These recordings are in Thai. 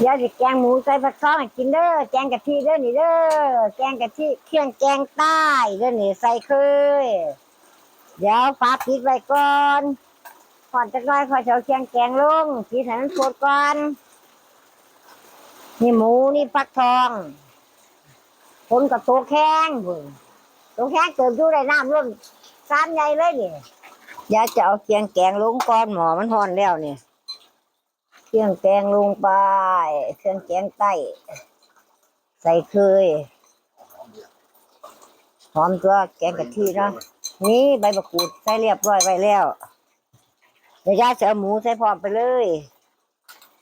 เดี๋ยวสิแกงหมูใส่ผักซ้อนให้กินเด้อแกงกะทิเด้อนี่เด้อแกงกะทิเครื่องแกงใต้เด้อนี่ใส่เคยเดี๋ยวฟ้าปิดไว้ก่อนก่อนจะน้อยคอเอาเครื่องแกงลงปิดให้มันสดก่อนนี่หมูนี่ฟักทองคนกับตัวแข้งบุญตัวแข้งเติมอยู่ในน้ำร่วมสามใหญ่เลยนี่ยาจะเอาเครื่องแกงลงก่อนหมอมันห่อนแล้วนี่ เครื่องแกงลงไป เครื่องแกงใต้ ใส่เคยหอมตัวแกงกะทิเนาะนี่ใบมะกรูดใส่เรียบร้อยไว้แล้วเดี๋ยวย่าจะเอาหมูใส่พร้อมไปเลย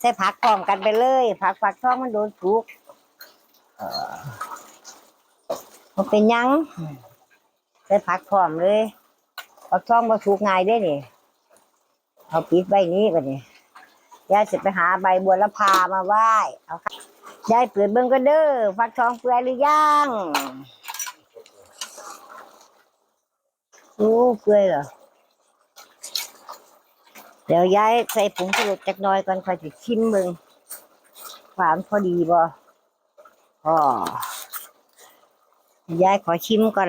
ใส่ผักพร้อมกันไปเลย ผักผักทองมันโดนปลูกมันเป็นยังใส่ผักพร้อมเลยผักทองมาสุกง่ายได้นี่เอาปิดใบนี้ก่อนนี่ ยายจะไปหาใบบัวละพามาไหว้เอาค่ะยายเปิดเบิ้งก็เด้อฟักทองเปื่อยหรือยังโอ้เปื่อยเหรอเดี๋ยวยายใส่ผงชูรสจักน้อยก่อนค่อยจะชิมเบิ้งหวานพอดีบ่อ๋อยายขอชิมก่อน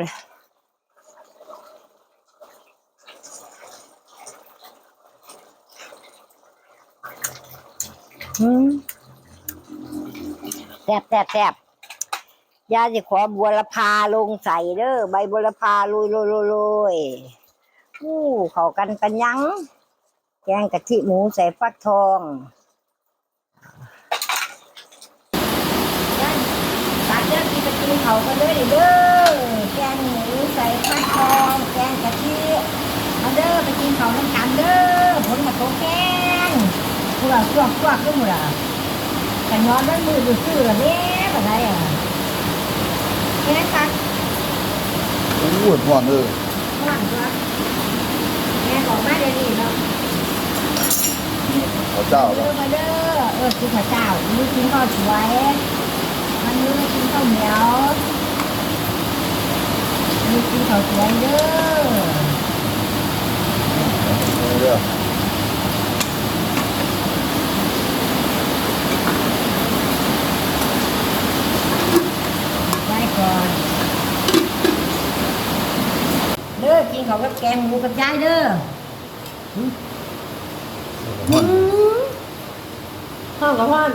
แซ่บแซ่บแซ่บยาจะขอบัวละพาลงใส่เด้อใบบัวละพาโรยโรยโรยโรยอู้เขากันกันยัง แกงกะทิหมูใส่ฟักทองตัดเด้อกินจะกินเขากันเลยเด้อแกงหมูใส่ฟักทอง แกงกะทิเอาเด้อไปกินเขาน้ำกันเด้อผลมาโตแกง พ วกเราพวกพวกก็หมดอะแต่ย้อนด้วยมือดูซื่อละเนี้ยแบบไรอะแค่ตักโอ้ยพ่อนเออหลังตัวแม่บอกมาเดี๋ยวนี้เนาะเขาเจ้าเอแล้วอมาเด้อเออคือข้าวเจ้ามือกินข้าวสวยมันมือไม่กินข้าวเหนียวมือกินข้าวสวยเด้อ เด้อ ได้ก่อน เข้าวกับแกงหมูกับยายเด้อพ่อนห้องกับห้อน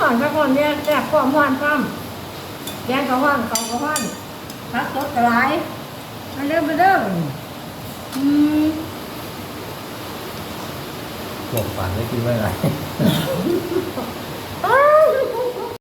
ห้อนกับห้อนเนี่ยแจกความห้อนความแกงกับห้อนเขากับห้อนพักสดกระไรมาเริ่มมาเริ่มอืมพวกฝันได้กินไม่ไร